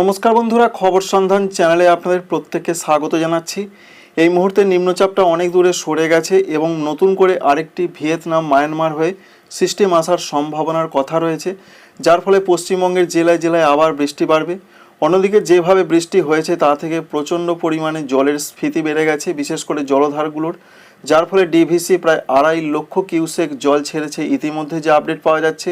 নমস্কার বন্ধুরা, খবর সন্ধান চ্যানেলে আপনাদের প্রত্যেককে স্বাগত জানাচ্ছি। এই মুহূর্তে নিম্নচাপটা অনেক দূরে সরে গেছে এবং নতুন করে আরেকটি ভিয়েতনাম মায়ানমার হয়ে সিস্টেম আসার সম্ভাবনার কথা রয়েছে, যার ফলে পশ্চিমবঙ্গের জেলায় জেলায় আবার বৃষ্টি বাড়বে। অন্যদিকে যেভাবে বৃষ্টি হয়েছে, তা থেকে প্রচণ্ড পরিমাণে জলের স্ফীতি বেড়ে গেছে, বিশেষ করে জলধারগুলোর, যার ফলে ডিভিসি প্রায় আড়াই লক্ষ কিউসেক জল ছেড়েছে। ইতিমধ্যে যে আপডেট পাওয়া যাচ্ছে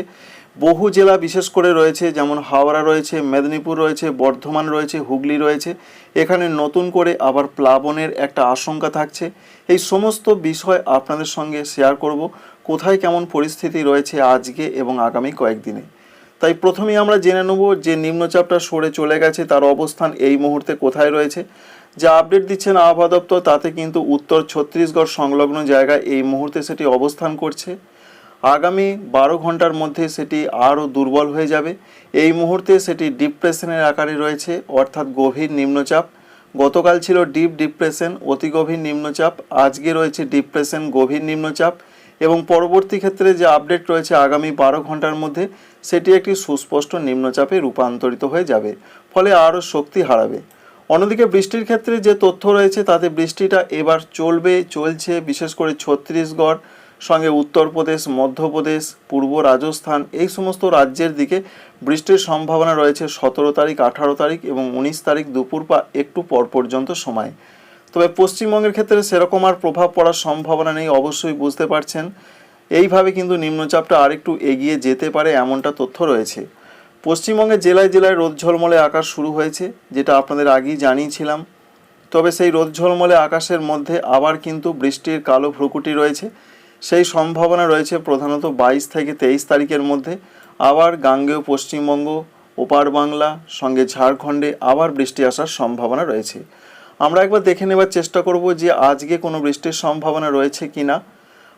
বহু জেলা বিশেষ করে রয়েছে, যেমন হাওড়া রয়েছে, মেদিনীপুর রয়েছে, বর্ধমান রয়েছে, হুগলি রয়েছে। এখানে নতুন করে আবার প্লাবনের একটা আশঙ্কা থাকছে। এই সমস্ত বিষয় আপনাদের সঙ্গে শেয়ার করব। কোথায় কেমন পরিস্থিতি রয়েছে আজকে এবং আগামী কয়েকদিনে? তাই প্রথমেই আমরা জেনে নেব যে নিম্নচাপটা সরে চলে গেছে, তার অবস্থান এই মুহূর্তে কোথায় রয়েছে। যা আপডেট দিচ্ছেন আবহাওয়া দপ্তর, তাতে কিন্তু উত্তর ছত্তিশগড় সংলগ্ন জায়গায় এই মুহূর্তে সেটি অবস্থান করছে। আগামী বারো ঘণ্টার মধ্যে সেটি আরও দুর্বল হয়ে যাবে। এই মুহূর্তে সেটি ডিপ্রেশনের আকারে রয়েছে, অর্থাৎ গভীর নিম্নচাপ। গতকাল ছিল ডিপ ডিপ্রেশন, অতি গভীর নিম্নচাপ। আজকে রয়েছে ডিপ্রেশন, গভীর নিম্নচাপ। এবং পরবর্তী ক্ষেত্রে যে আপডেট রয়েছে আগামী বারো ঘণ্টার মধ্যে, সেটি একটি সুস্পষ্ট নিম্নচাপে রূপান্তরিত হয়ে যাবে, ফলে আরও শক্তি হারাবে। অন্যদিকে বৃষ্টির ক্ষেত্রে যে তথ্য রয়েছে, তাতে বৃষ্টিটা এবার চলবে, চলছে বিশেষ করে ছত্তিশগড় সঙ্গে উত্তরপ্রদেশ, মধ্যপ্রদেশ, পূর্ব রাজস্থান, এই সমস্ত রাজ্যের দিকে বৃষ্টির সম্ভাবনা রয়েছে সতেরো তারিখ, আঠারো তারিখ এবং উনিশ তারিখ দুপুর বা একটু পর পর্যন্ত সময়। তবে পশ্চিমবঙ্গের ক্ষেত্রে সেরকম আর প্রভাব পড়ার সম্ভাবনা নেই, অবশ্যই বুঝতে পারছেন। এইভাবে কিন্তু নিম্নচাপটা আরেকটু এগিয়ে যেতে পারে এমনটা তথ্য রয়েছে। পশ্চিমবঙ্গের জেলায় জেলায় রোদ ঝলমলে আকাশ শুরু হয়েছে, যেটা আপনাদের আগেই জানিয়েছিলাম। তবে সেই রোদ ঝলমলে আকাশের মধ্যে আবার কিন্তু বৃষ্টির কালো ভ্রুকুটি রয়েছে। সেই সম্ভাবনা রয়েছে প্রধানত বাইশ থেকে তেইশ তারিখের মধ্যে। আবার গাঙ্গেয়, পশ্চিমবঙ্গ, ওপার বাংলা, সঙ্গে ঝাড়খণ্ডে আবার বৃষ্টি আসার সম্ভাবনা রয়েছে। আমরা একবার দেখে নেবার চেষ্টা করব যে আজকে কোনো বৃষ্টির সম্ভাবনা রয়েছে কি না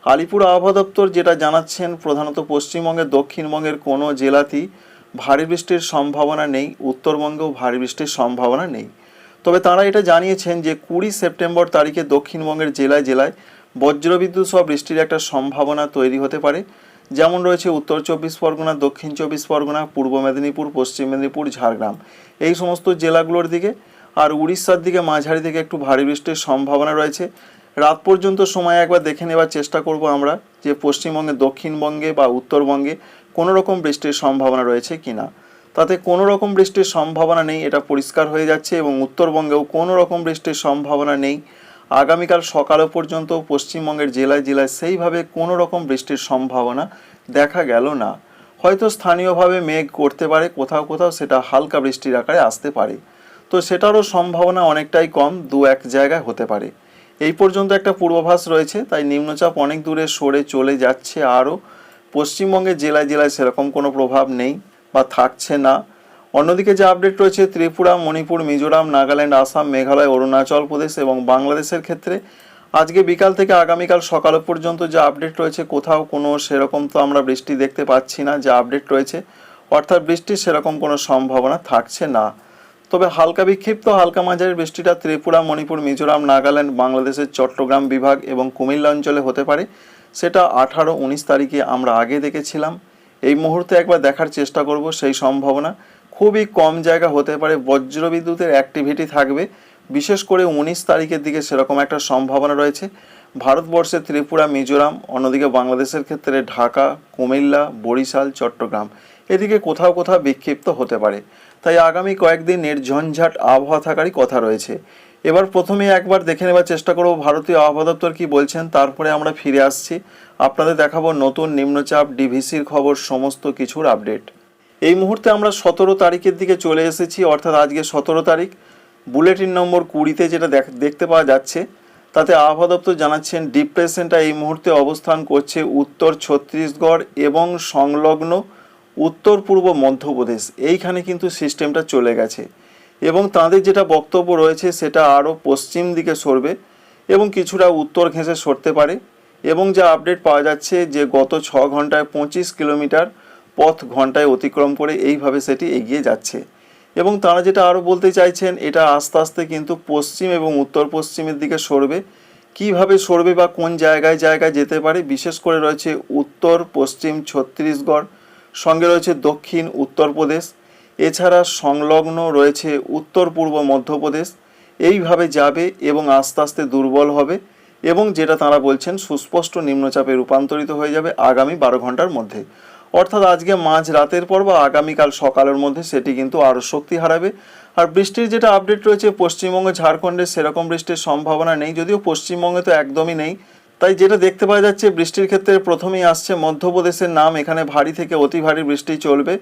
আলিপুর আবহাওয়া দপ্তর যেটা জানাচ্ছেন, প্রধানত পশ্চিমবঙ্গের দক্ষিণবঙ্গের কোনো জেলাতেই ভারী বৃষ্টির সম্ভাবনা নেই, উত্তরবঙ্গেও ভারী বৃষ্টির সম্ভাবনা নেই। তবে তারা এটা জানিয়েছেন যে কুড়ি সেপ্টেম্বর তারিখে দক্ষিণবঙ্গের জেলায় জেলায় বজ্রবিদ্যুৎ সহ বৃষ্টির একটা সম্ভাবনা তৈরি হতে পারে। যেমন রয়েছে উত্তর চব্বিশ পরগনা, দক্ষিণ চব্বিশ পরগনা, পূর্ব মেদিনীপুর, পশ্চিম মেদিনীপুর, ঝাড়গ্রাম। এই সমস্ত জেলাগুলোর দিকে আর উড়িষ্যার দিকে, মাঝারি থেকে একটু ভারী বৃষ্টির সম্ভাবনা রয়েছে। রাত পর্যন্ত সময় একবার দেখে নেবার চেষ্টা করব আমরা যে পশ্চিমবঙ্গে, দক্ষিণবঙ্গে বা উত্তরবঙ্গে কোনো রকম বৃষ্টির সম্ভাবনা রয়েছে কি না তাতে কোনো রকম বৃষ্টির সম্ভাবনা নেই, এটা পরিষ্কার হয়ে যাচ্ছে এবং উত্তরবঙ্গেও কোনো রকম বৃষ্টির সম্ভাবনা নেই। আগামীকাল সকালও পর্যন্ত পশ্চিমবঙ্গের জেলায় জেলায় সেইভাবে কোনো রকম বৃষ্টির সম্ভাবনা দেখা গেল না। হয়তো স্থানীয়ভাবে মেঘ করতে পারে, কোথাও কোথাও সেটা হালকা বৃষ্টির আকারে আসতে পারে। তো সেটারও সম্ভাবনা অনেকটাই কম, দু এক জায়গায় হতে পারে। এই পর্যন্ত একটা পূর্বাভাস রয়েছে, তাই নিম্নচাপ অনেক দূরে সরে চলে যাচ্ছে আরও। পশ্চিমবঙ্গের জেলায় জেলায় সেরকম কোনো প্রভাব নেই বা থাকছে না। অন্যদিকে যে আপডেট রয়েছে, ত্রিপুরা, মণিপুর, মিজোরাম, নাগাল্যান্ড, আসাম, মেঘালয়, অরুণাচল প্রদেশ এবং বাংলাদেশের ক্ষেত্রে আজকে বিকাল থেকে আগামীকাল সকাল পর্যন্ত যে আপডেট রয়েছে, কোথাও কোনো সেরকম তো আমরা বৃষ্টি দেখতে পাচ্ছি না, যে আপডেট রয়েছে। অর্থাৎ বৃষ্টির সেরকম কোনো সম্ভাবনা থাকছে না। তবে হালকা বিক্ষিপ্ত, হালকা মাঝারি বৃষ্টিটা ত্রিপুরা, মণিপুর, মিজোরাম, নাগাল্যান্ড, বাংলাদেশের চট্টগ্রাম বিভাগ এবং কুমিল্লা অঞ্চলে হতে পারে। সেটা আঠারো, উনিশ তারিখে আমরা আগে দেখেছিলাম। এই মুহূর্তে একবার দেখার চেষ্টা করব সেই সম্ভাবনা। খুবই কম জায়গা হতে পারে, বজ্রবিদ্যুতের অ্যাক্টিভিটি থাকবে। বিশেষ করে উনিশ তারিখের দিকে সেরকম একটা সম্ভাবনা রয়েছে। ভারতবর্ষের ত্রিপুরা, মিজোরাম, অন্যদিকে বাংলাদেশের ক্ষেত্রে ঢাকা, কুমিল্লা, বরিশাল, চট্টগ্রাম। এদিকে কোথাও কোথাও বিক্ষিপ্ত হতে পারে। তাই আগামী কয়েকদিন নির্ঝঞ্ঝাট আবহাওয়া থাকারই কথা রয়েছে। এবার প্রথমে একবার দেখে নেবার চেষ্টা করব, ভারতীয় আবহাওয়া দপ্তর কী বলছেন, তারপরে আমরা ফিরে আসছি। আপনাদের দেখাবো নতুন নিম্নচাপ, ডিভিসির খবর, সমস্ত কিছুর আপডেট এই মুহূর্তে আমরা সতেরো তারিখের দিকে চলে এসেছি, অর্থাৎ আজকে সতেরো তারিখ। বুলেটিন নম্বর কুড়িতে যেটা দেখ- দেখতে পাওয়া যাচ্ছে, তাতে আবহাওয়া দপ্তর জানাচ্ছেন, ডিপ্রেশনটা এই মুহূর্তে অবস্থান করছে উত্তর ছত্তিশগড় এবং সংলগ্ন উত্তর পূর্ব মধ্যপ্রদেশ। এইখানে কিন্তু সিস্টেমটা চলে গেছে এবং তাদের যেটা বক্তব্য রয়েছে সেটা আরও পশ্চিম দিকে সরবে এবং কিছুটা উত্তর ঘেঁষে সরতে পারে এবং যা আপডেট পাওয়া যাচ্ছে যে গত ছ ঘন্টায় পঁচিশ কিলোমিটার পথ ঘন্টায় অতিক্রম করে এইভাবে সেটি এগিয়ে যাচ্ছে। এবং তারা যেটা আরও বলতে চাইছেন, এটা আস্তে আস্তে কিন্তু পশ্চিম এবং উত্তর পশ্চিমের দিকে সরবে। কীভাবে সরবে বা কোন জায়গায় জায়গায় যেতে পারে, বিশেষ করে রয়েছে উত্তর, পশ্চিম ছত্তিশগড়, সঙ্গে রয়েছে দক্ষিণ উত্তরপ্রদেশ এছাড়া সংলগ্ন রয়েছে উত্তর পূর্ব মধ্যপ্রদেশ এইভাবে যাবে এবং আস্তে আস্তে দুর্বল হবে এবং যেটা তারা বলছেন, সুস্পষ্ট নিম্নচাপে রূপান্তরিত হয়ে যাবে আগামী বারো ঘণ্টার মধ্যে। অর্থাৎ আজকে মাঝ রাতের পর বা আগামীকাল সকালের মধ্যে সেটি কিন্তু আরও শক্তি হারাবে। আর বৃষ্টির যেটা আপডেট রয়েছে, পশ্চিমবঙ্গে ঝাড়খণ্ডে সেরকম বৃষ্টির সম্ভাবনা নেই, যদিও পশ্চিমবঙ্গে তো একদমই নেই। তাই যেটা দেখতে পাওয়া যাচ্ছে, বৃষ্টির ক্ষেত্রে প্রথমেই আসছে মধ্যপ্রদেশের নাম, এখানে ভারী থেকে অতি ভারী বৃষ্টি চলবে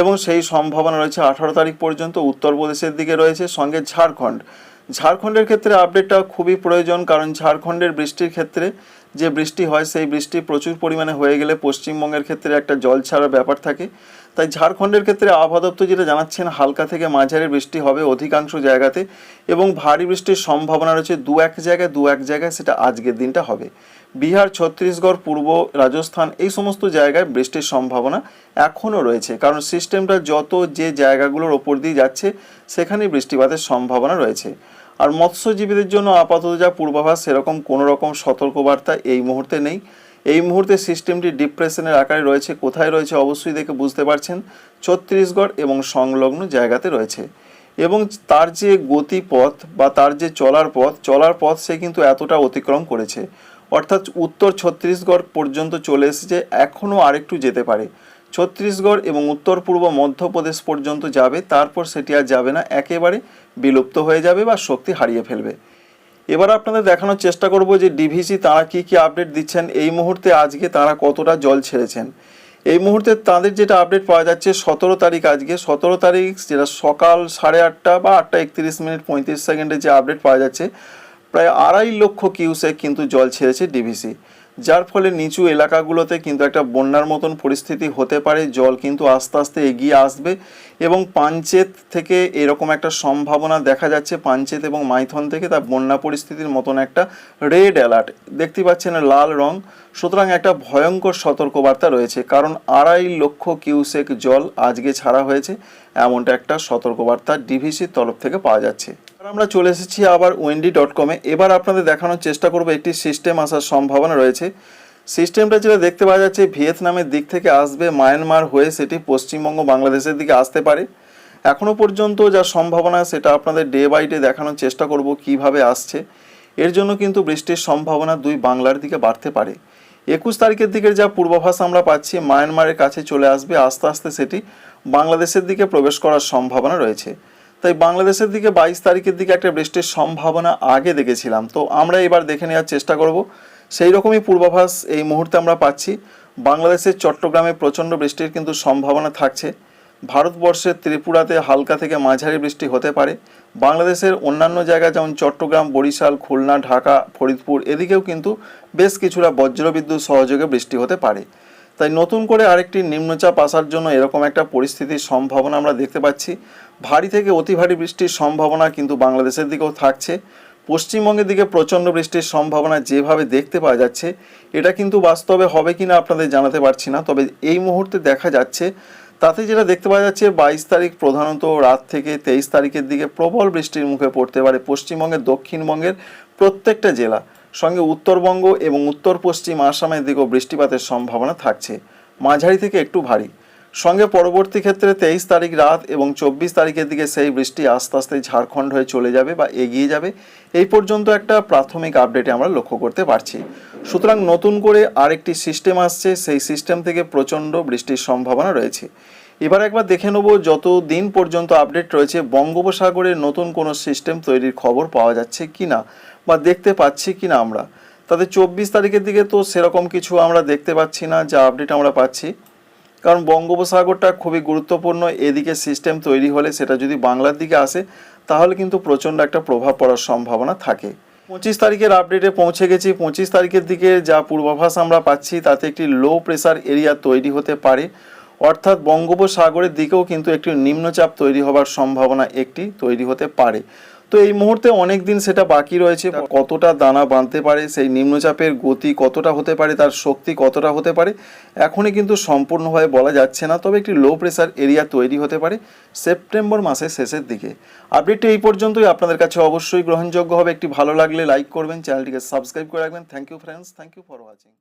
এবং সেই সম্ভাবনা রয়েছে আঠারো তারিখ পর্যন্ত, উত্তরপ্রদেশের দিকে রয়েছে, সঙ্গে ঝাড়খণ্ড। ঝাড়খণ্ডের ক্ষেত্রে আপডেটটা খুবই প্রয়োজন, কারণ ঝাড়খণ্ডের বৃষ্টির ক্ষেত্রে যে বৃষ্টি হয়, সেই বৃষ্টি প্রচুর পরিমাণে হয়ে গেলে পশ্চিমবঙ্গের ক্ষেত্রে একটা জল ছাড়ার ব্যাপার থাকে। তাই ঝাড়খণ্ডের ক্ষেত্রে আবহাওয়া দপ্তর যেটা জানাচ্ছেন, হালকা থেকে মাঝারি বৃষ্টি হবে অধিকাংশ জায়গাতে এবং ভারী বৃষ্টির সম্ভাবনা রয়েছে দু এক জায়গায় দু এক জায়গায় সেটা আজকের দিনটা হবে। বিহার, ছত্তিশগড়, পূর্ব রাজস্থান এই সমস্ত জায়গায় বৃষ্টির সম্ভাবনা এখনও রয়েছে। কারণ সিস্টেমটা যত যে জায়গাগুলোর ওপর দিয়ে যাচ্ছে, সেখানেই বৃষ্টিপাতের সম্ভাবনা রয়েছে। আর মৎস্যজীবীদের জন্য আপাতত যা পূর্বাভাস, সেরকম কোনো রকম সতর্কবার্তা এই মুহূর্তে নেই। এই মুহূর্তে সিস্টেমটি ডিপ্রেশনের আকারে রয়েছে। কোথায় রয়েছে অবশ্যই দেখে বুঝতে পারছেন, ছত্তিশগড় এবং সংলগ্ন জায়গাতে রয়েছে। এবং তার যে গতিপথ বা তার যে চলার পথ চলার পথ সে কিন্তু এতটা অতিক্রম করেছে। অর্থাৎ উত্তর ছত্তিশগড় পর্যন্ত চলে এসেছে, এখনও আরেকটু যেতে পারে। ছত্তিশগড় এবং উত্তর পূর্ব মধ্যপ্রদেশ পর্যন্ত যাবে, তারপর সেটি আর যাবে না, একেবারে বিলুপ্ত হয়ে যাবে বা শক্তি হারিয়ে ফেলবে। এবার আপনাদের দেখানোর চেষ্টা করব যে ডিভিসি তারা কি কি আপডেট দিচ্ছেন। এই মুহূর্তে আজকে তারা কতটা জল ছেড়েছেন। এই মুহূর্তে তাদের যেটা আপডেট পাওয়া যাচ্ছে, সতেরো তারিখ আজকে। সতেরো তারিখ যেটা সকাল সাড়ে আটটা বা আটটা একত্রিশ মিনিট পঁয়ত্রিশ সেকেন্ডে যে আপডেট পাওয়া যাচ্ছে প্রায় আড়াই লক্ষ কিউসেক কিন্তু জল ছেড়েছে ডিভিসি যার ফলে নিচু এলাকাগুলোতে কিন্তু একটা বন্যার মতন পরিস্থিতি হতে পারে, জল কিন্তু আস্তে আস্তে এগিয়ে আসবে এবং পাঞ্চেত থেকে এরকম একটা সম্ভাবনা দেখা যাচ্ছে, পাঞ্চেত এবং মাইথন থেকে তা বন্যা পরিস্থিতির মতন একটা রেড অ্যালার্ট। দেখতে পাচ্ছেন লাল রং, সুতরাং একটা ভয়ঙ্কর সতর্কবার্তা রয়েছে, কারণ আড়াই লক্ষ কিউসেক জল আজকে ছাড়া হয়েছে, এমনটা একটা সতর্কবার্তা ডিভিসির তরফ থেকে পাওয়া যাচ্ছে। আমরা চলে এসেছি আবার ওয়েন্ডি ডট কমে এবার আপনাদের দেখানোর চেষ্টা করব একটি সিস্টেম আসার সম্ভাবনা রয়েছে। সিস্টেমটা যেটা দেখতে পাওয়া যাচ্ছে, ভিয়েতনামের দিক থেকে আসবে মায়ানমার হয়ে সেটি পশ্চিমবঙ্গ বাংলাদেশের দিকে আসতে পারে। এখনও পর্যন্ত যা সম্ভাবনা, সেটা আপনাদের ডে বাই ডে দেখানোর চেষ্টা করব কীভাবে আসছে। এর জন্য কিন্তু বৃষ্টির সম্ভাবনা দুই বাংলার দিকে বাড়তে পারে। একুশ তারিখের দিকের যা পূর্বাভাস আমরা পাচ্ছি, মায়ানমারের কাছে চলে আসবে আস্তে আস্তে সেটি বাংলাদেশের দিকে প্রবেশ করার সম্ভাবনা রয়েছে। তাই বাংলাদেশের দিকে বাইশ তারিখের দিকে একটা বৃষ্টির সম্ভাবনা আগে দেখেছিলাম। তো আমরা এবার দেখে নেওয়ার চেষ্টা করব। সেই রকমই পূর্বাভাস এই মুহূর্তে আমরা পাচ্ছি। বাংলাদেশের চট্টগ্রামে প্রচণ্ড বৃষ্টির কিন্তু সম্ভাবনা থাকছে। ভারতবর্ষের ত্রিপুরাতে হালকা থেকে মাঝারি বৃষ্টি হতে পারে। বাংলাদেশের অন্যান্য জায়গা যেমন চট্টগ্রাম, বরিশাল, খুলনা, ঢাকা, ফরিদপুর, এদিকেও কিন্তু বেশ কিছুটা বজ্রবিদ্যুৎ সহযোগে বৃষ্টি হতে পারে। তাই নতুন করে আরেকটি নিম্নচাপ আসার জন্য এরকম একটা পরিস্থিতির সম্ভাবনা আমরা দেখতে পাচ্ছি। ভারী থেকে অতি ভারী বৃষ্টির সম্ভাবনা কিন্তু বাংলাদেশের দিকেও থাকছে। পশ্চিমবঙ্গের দিকে প্রচণ্ড বৃষ্টির সম্ভাবনা যেভাবে দেখতে পাওয়া যাচ্ছে, এটা কিন্তু বাস্তবে হবে কিনা আপনাদের জানাতে পারছি না। তবে এই মুহূর্তে দেখা যাচ্ছে, তাতে যেটা দেখতে পাওয়া যাচ্ছে, বাইশ তারিখ প্রধানত রাত থেকে তেইশ তারিখের দিকে প্রবল বৃষ্টির মুখে পড়তে পারে পশ্চিমবঙ্গের, দক্ষিণবঙ্গের প্রত্যেকটা জেলা। সঙ্গে উত্তরবঙ্গ এবং উত্তর পশ্চিম আসামের দিকেও বৃষ্টিপাতের সম্ভাবনা থাকছে। মাঝারি থেকে একটু ভারী। সঙ্গে পরবর্তী ক্ষেত্রে তেইশ তারিখ রাত এবং চব্বিশ তারিখের দিকে সেই বৃষ্টি আস্তে আস্তে ঝাড়খণ্ড হয়ে চলে যাবে বা এগিয়ে যাবে। এই পর্যন্ত একটা প্রাথমিক আপডেটে আমরা লক্ষ্য করতে পারছি। সুতরাং নতুন করে আরেকটি সিস্টেম আসছে, সেই সিস্টেম থেকে প্রচণ্ড বৃষ্টির সম্ভাবনা রয়েছে। এবার একবার দেখে নেব যত দিন পর্যন্ত আপডেট রয়েছে, বঙ্গোপসাগরে নতুন কোনো সিস্টেম তৈরির খবর পাওয়া যাচ্ছে কি না বা দেখতে পাচ্ছি কি না আমরা। তাতে চব্বিশ তারিখের দিকে তো সেরকম কিছু আমরা দেখতে পাচ্ছি না, যা আপডেট আমরা পাচ্ছি। কারণ বঙ্গোপসাগরটা খুবই গুরুত্বপূর্ণ, এদিকে সিস্টেম তৈরি হলে সেটা যদি বাংলার দিকে আসে, তাহলে কিন্তু প্রচণ্ড একটা প্রভাব পড়ার সম্ভাবনা থাকে। পঁচিশ তারিখের আপডেটে পৌঁছে গেছি। পঁচিশ তারিখের দিকে যা পূর্বাভাস আমরা পাচ্ছি, তাতে একটি লো প্রেসার এরিয়া তৈরি হতে পারে। অর্থাৎ বঙ্গোপসাগরের দিকেও কিন্তু একটি নিম্নচাপ তৈরি হবার সম্ভাবনা একটি তৈরি হতে পারে। তো এই মুহূর্তে অনেক দিন সেটা বাকি রয়েছে কতটা দানা বাঁধতে পারে সেই নিম্নচাপের গতি কতটা হতে পারে তার শক্তি কতটা হতে পারে এখনই কিন্তু সম্পূর্ণভাবে বলা যাচ্ছে না তবে একটি লো প্রেসার এরিয়া তৈরি হতে পারে সেপ্টেম্বর মাসের শেষের দিকে। আপডেটটি এই পর্যন্তই আপনাদের কাছে অবশ্যই গ্রহণযোগ্য হবে একটি ভালো লাগলে লাইক করবেন চ্যানেলটিকে সাবস্ক্রাইব করে রাখবেন। Thank you friends thank you for watching